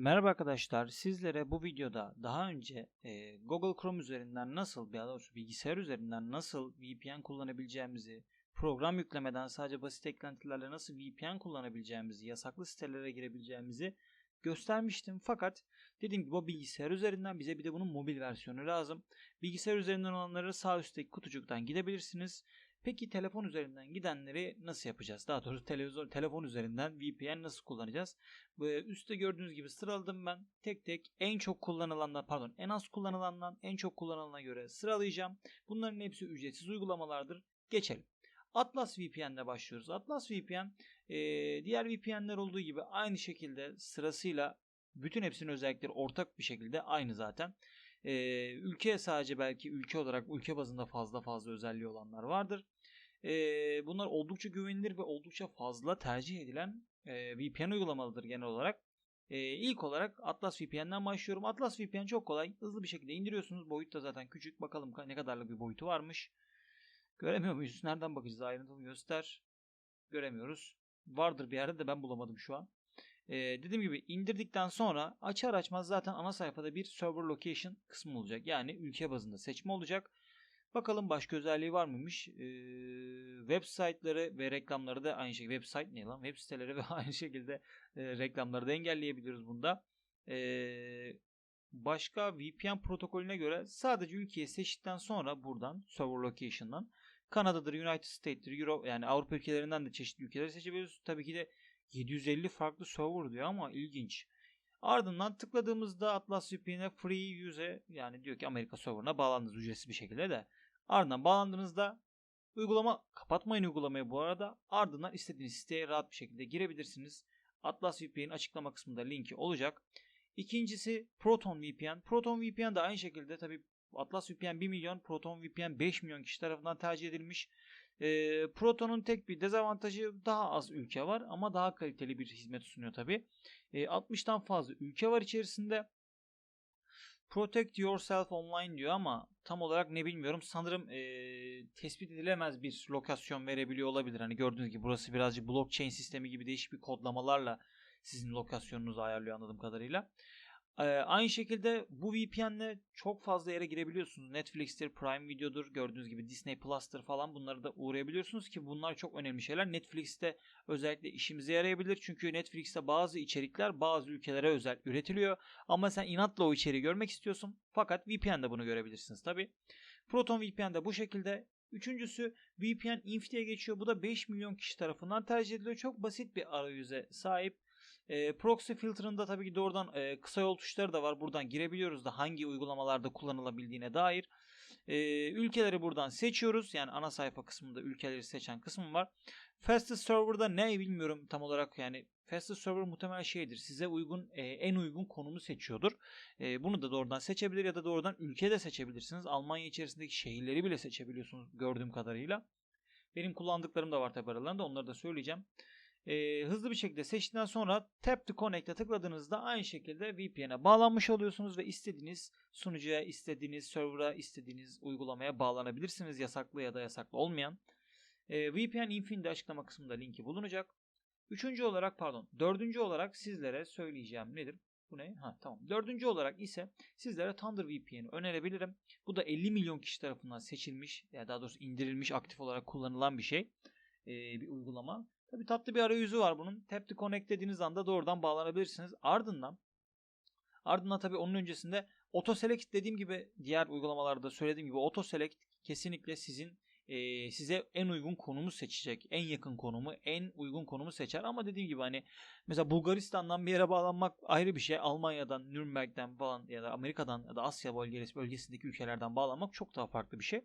Merhaba arkadaşlar. Sizlere bu videoda daha önce e, Google Chrome üzerinden nasıl, daha doğrusu bilgisayar üzerinden nasıl VPN kullanabileceğimizi, program yüklemeden sadece basit eklentilerle nasıl VPN kullanabileceğimizi, yasaklı sitelere girebileceğimizi göstermiştim. Fakat dediğim gibi o bilgisayar üzerinden bize bir de bunun mobil versiyonu lazım. Bilgisayar üzerinden olanları sağ üstteki kutucuktan gidebilirsiniz. Peki telefon üzerinden gidenleri nasıl yapacağız? Daha doğrusu televizyon, telefon üzerinden VPN nasıl kullanacağız? Üstte gördüğünüz gibi sıraladım ben. Tek tek en çok kullanılanlar pardon en az kullanılandan en çok kullanılana göre sıralayacağım. Bunların hepsi ücretsiz uygulamalardır. Geçelim. Atlas VPN'le başlıyoruz. Atlas VPN diğer VPN'ler olduğu gibi aynı şekilde sırasıyla bütün hepsinin özellikleri ortak bir şekilde aynı zaten. E, ülke sadece belki ülke olarak ülke bazında fazla fazla özelliği olanlar vardır. E, bunlar oldukça güvenilir ve oldukça fazla tercih edilen e, VPN uygulamalıdır genel olarak. E, ilk olarak Atlas VPN'den başlıyorum. Atlas VPN çok kolay. Hızlı bir şekilde indiriyorsunuz. Boyut da zaten küçük. Bakalım ne kadarlık bir boyutu varmış. Göremiyor muyuz? Nereden bakacağız? Ayrıntılı göster. Göremiyoruz. Vardır bir yerde de ben bulamadım şu an. Ee, dediğim gibi indirdikten sonra açar açmaz zaten ana sayfada bir server location kısmı olacak. Yani ülke bazında seçme olacak. Bakalım başka özelliği var mıymış? Ee, web site'ları ve reklamları da aynı şekilde. Web site ne lan? Web siteleri ve aynı şekilde e, reklamları da engelleyebiliriz bunda. Ee, başka VPN protokolüne göre sadece ülkeyi seçtikten sonra buradan server location'dan Kanada'dır, United States'tir, Euro yani Avrupa ülkelerinden de çeşitli ülkeleri seçebiliyoruz. Tabii ki de 750 farklı server diyor ama ilginç. Ardından tıkladığımızda Atlas VPN'e free use yani diyor ki Amerika serverına bağlandınız ücretsiz bir şekilde de. Ardından bağlandığınızda uygulama kapatmayın uygulamayı bu arada. Ardından istediğiniz siteye rahat bir şekilde girebilirsiniz. Atlas VPN'in açıklama kısmında linki olacak. İkincisi Proton VPN. Proton VPN de aynı şekilde tabi Atlas VPN 1 milyon, Proton VPN 5 milyon kişi tarafından tercih edilmiş. E, Proton'un tek bir dezavantajı daha az ülke var ama daha kaliteli bir hizmet sunuyor tabi. E, 60'tan fazla ülke var içerisinde. Protect yourself online diyor ama tam olarak ne bilmiyorum. Sanırım e, tespit edilemez bir lokasyon verebiliyor olabilir. Hani gördüğünüz gibi burası birazcık blockchain sistemi gibi değişik bir kodlamalarla sizin lokasyonunuzu ayarlıyor anladığım kadarıyla. Ee, aynı şekilde bu VPN'le çok fazla yere girebiliyorsunuz. Netflix'tir, Prime Video'dur, gördüğünüz gibi Disney Plus'tır falan bunları da uğrayabiliyorsunuz ki bunlar çok önemli şeyler. Netflix'te özellikle işimize yarayabilir. Çünkü Netflix'te bazı içerikler bazı ülkelere özel üretiliyor. Ama sen inatla o içeriği görmek istiyorsun. Fakat VPN'de bunu görebilirsiniz tabi. Proton VPN'de bu şekilde. Üçüncüsü VPN Inf diye geçiyor. Bu da 5 milyon kişi tarafından tercih ediliyor. Çok basit bir arayüze sahip. E, proxy filter'ında tabii ki doğrudan e, kısa yol tuşları da var. Buradan girebiliyoruz da hangi uygulamalarda kullanılabildiğine dair. E, ülkeleri buradan seçiyoruz. Yani ana sayfa kısmında ülkeleri seçen kısmı var. Fastest Server'da ne bilmiyorum tam olarak yani Fastest Server muhtemelen şeydir. Size uygun e, en uygun konumu seçiyordur. E, bunu da doğrudan seçebilir ya da doğrudan ülke de seçebilirsiniz. Almanya içerisindeki şehirleri bile seçebiliyorsunuz gördüğüm kadarıyla. Benim kullandıklarım da var tabi aralarında onları da söyleyeceğim e, hızlı bir şekilde seçtikten sonra Tap to Connect'e tıkladığınızda aynı şekilde VPN'e bağlanmış oluyorsunuz ve istediğiniz sunucuya, istediğiniz server'a, istediğiniz uygulamaya bağlanabilirsiniz. Yasaklı ya da yasaklı olmayan. E, VPN Infin'de açıklama kısmında linki bulunacak. Üçüncü olarak pardon dördüncü olarak sizlere söyleyeceğim nedir? Bu ne? Ha tamam. Dördüncü olarak ise sizlere Thunder VPN'i önerebilirim. Bu da 50 milyon kişi tarafından seçilmiş ya daha doğrusu indirilmiş aktif olarak kullanılan bir şey. Ee, bir uygulama. Tabi tatlı bir arayüzü var bunun. Tap to Connect dediğiniz anda doğrudan bağlanabilirsiniz. Ardından ardından tabi onun öncesinde Auto Select dediğim gibi diğer uygulamalarda söylediğim gibi Auto Select kesinlikle sizin e, size en uygun konumu seçecek. En yakın konumu, en uygun konumu seçer. Ama dediğim gibi hani mesela Bulgaristan'dan bir yere bağlanmak ayrı bir şey. Almanya'dan, Nürnberg'den falan ya da Amerika'dan ya da Asya bölgesi bölgesindeki ülkelerden bağlanmak çok daha farklı bir şey.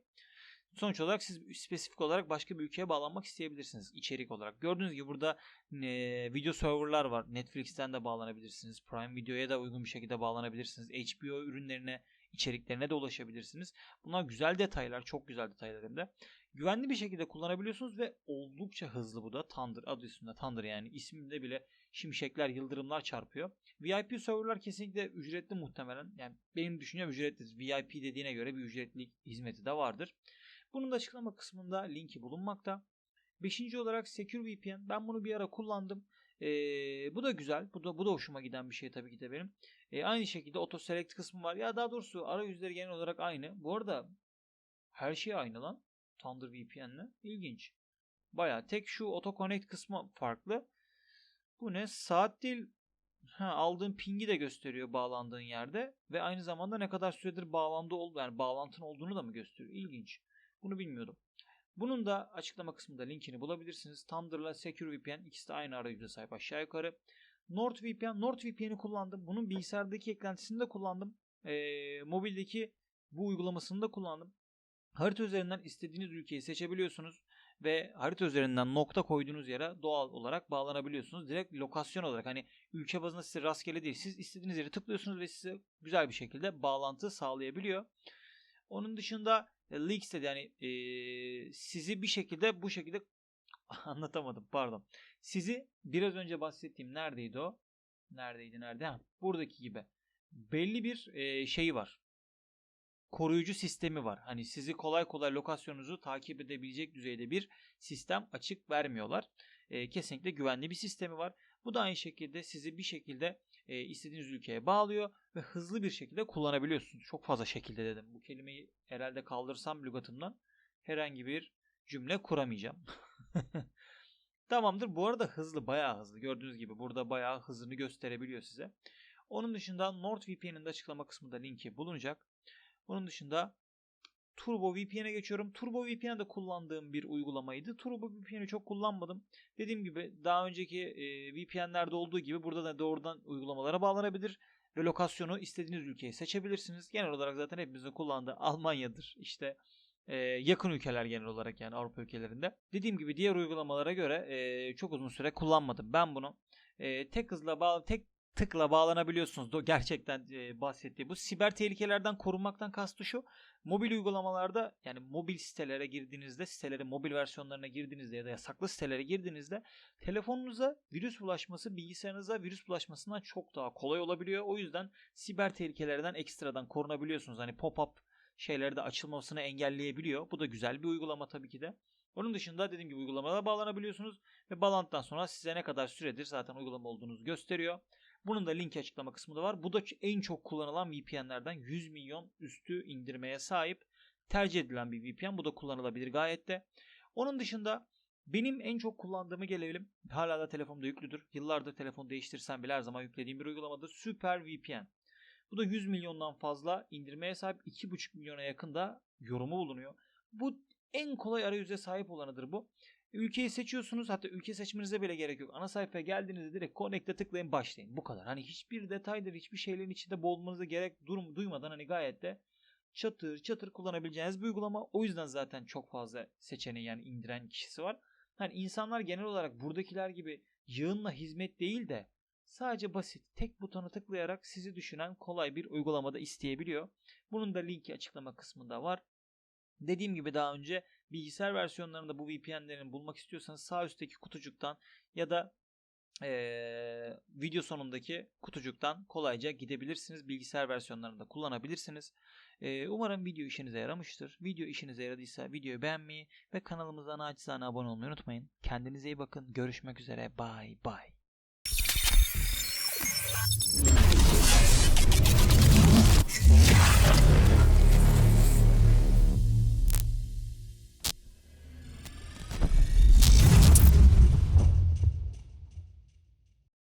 Sonuç olarak siz spesifik olarak başka bir ülkeye bağlanmak isteyebilirsiniz içerik olarak. Gördüğünüz gibi burada e, video serverlar var. Netflix'ten de bağlanabilirsiniz. Prime Video'ya da uygun bir şekilde bağlanabilirsiniz. HBO ürünlerine, içeriklerine de ulaşabilirsiniz. Bunlar güzel detaylar, çok güzel detaylar hem de. Güvenli bir şekilde kullanabiliyorsunuz ve oldukça hızlı bu da. Thunder adı üstünde Thunder yani isminde bile şimşekler, yıldırımlar çarpıyor. VIP serverlar kesinlikle ücretli muhtemelen. Yani benim düşüncem ücretli. VIP dediğine göre bir ücretli hizmeti de vardır. Bunun da açıklama kısmında linki bulunmakta. Beşinci olarak Secure VPN. Ben bunu bir ara kullandım. E, bu da güzel. Bu da bu da hoşuma giden bir şey tabii ki de benim. E, aynı şekilde auto select kısmı var. Ya daha doğrusu arayüzleri genel olarak aynı. Bu arada her şey aynı lan. Thunder VPN'le. İlginç. Baya tek şu auto connect kısmı farklı. Bu ne? Saat değil. Ha, aldığın pingi de gösteriyor bağlandığın yerde ve aynı zamanda ne kadar süredir bağlandı oldu yani bağlantın olduğunu da mı gösteriyor? İlginç. Bunu bilmiyordum. Bunun da açıklama kısmında linkini bulabilirsiniz. Thunder'la Secure VPN ikisi de aynı arayüze sahip aşağı yukarı. NordVPN, NordVPN'i kullandım. Bunun bilgisayardaki eklentisini de kullandım. Ee, mobildeki bu uygulamasını da kullandım. Harita üzerinden istediğiniz ülkeyi seçebiliyorsunuz ve harita üzerinden nokta koyduğunuz yere doğal olarak bağlanabiliyorsunuz. Direkt lokasyon olarak hani ülke bazında size rastgele değil. Siz istediğiniz yere tıklıyorsunuz ve size güzel bir şekilde bağlantı sağlayabiliyor. Onun dışında e, leaks dedi yani e, sizi bir şekilde bu şekilde anlatamadım pardon. Sizi biraz önce bahsettiğim neredeydi o? Neredeydi nerede? Ha, buradaki gibi. Belli bir e, şeyi var koruyucu sistemi var. Hani sizi kolay kolay lokasyonunuzu takip edebilecek düzeyde bir sistem açık vermiyorlar. E, kesinlikle güvenli bir sistemi var. Bu da aynı şekilde sizi bir şekilde e, istediğiniz ülkeye bağlıyor ve hızlı bir şekilde kullanabiliyorsunuz. Çok fazla şekilde dedim. Bu kelimeyi herhalde kaldırsam lügatımdan herhangi bir cümle kuramayacağım. Tamamdır. Bu arada hızlı, bayağı hızlı. Gördüğünüz gibi burada bayağı hızını gösterebiliyor size. Onun dışında NordVPN'in de açıklama kısmında linki bulunacak. Onun dışında Turbo VPN'e geçiyorum. Turbo VPN de kullandığım bir uygulamaydı. Turbo VPN'i çok kullanmadım. Dediğim gibi daha önceki e, VPN'lerde olduğu gibi burada da doğrudan uygulamalara bağlanabilir ve lokasyonu istediğiniz ülkeyi seçebilirsiniz. Genel olarak zaten hepimizin kullandığı Almanya'dır. İşte e, yakın ülkeler genel olarak yani Avrupa ülkelerinde. Dediğim gibi diğer uygulamalara göre e, çok uzun süre kullanmadım. Ben bunu e, tek hızla bağlı tek tıkla bağlanabiliyorsunuz. Gerçekten e, bahsettiği bu. Siber tehlikelerden korunmaktan kastı şu. Mobil uygulamalarda yani mobil sitelere girdiğinizde, sitelerin mobil versiyonlarına girdiğinizde ya da yasaklı sitelere girdiğinizde telefonunuza virüs bulaşması bilgisayarınıza virüs bulaşmasından çok daha kolay olabiliyor. O yüzden siber tehlikelerden ekstradan korunabiliyorsunuz. Hani pop-up şeyleri de açılmasını engelleyebiliyor. Bu da güzel bir uygulama tabii ki de. Onun dışında dediğim gibi uygulamaya bağlanabiliyorsunuz ve bağlantıdan sonra size ne kadar süredir zaten uygulama olduğunuzu gösteriyor. Bunun da link açıklama kısmında var. Bu da en çok kullanılan VPN'lerden 100 milyon üstü indirmeye sahip tercih edilen bir VPN. Bu da kullanılabilir gayet de. Onun dışında benim en çok kullandığımı gelelim. Hala da telefonda yüklüdür. Yıllardır telefon değiştirsem bile her zaman yüklediğim bir uygulamadır. Super VPN. Bu da 100 milyondan fazla indirmeye sahip 2,5 milyona yakın da yorumu bulunuyor. Bu en kolay arayüze sahip olanıdır bu. Ülkeyi seçiyorsunuz. Hatta ülke seçmenize bile gerek yok. Ana sayfaya geldiğinizde direkt connect'e tıklayın başlayın. Bu kadar. Hani hiçbir detaydır, hiçbir şeylerin içinde boğulmanıza gerek durum duymadan hani gayet de çatır çatır kullanabileceğiniz bir uygulama. O yüzden zaten çok fazla seçeneği yani indiren kişisi var. Hani insanlar genel olarak buradakiler gibi yığınla hizmet değil de sadece basit tek butona tıklayarak sizi düşünen kolay bir uygulamada isteyebiliyor. Bunun da linki açıklama kısmında var. Dediğim gibi daha önce bilgisayar versiyonlarında bu VPN'lerini bulmak istiyorsanız sağ üstteki kutucuktan ya da e, video sonundaki kutucuktan kolayca gidebilirsiniz. Bilgisayar versiyonlarında kullanabilirsiniz. E, umarım video işinize yaramıştır. Video işinize yaradıysa videoyu beğenmeyi ve kanalımıza naçizane abone olmayı unutmayın. Kendinize iyi bakın. Görüşmek üzere. Bye bye.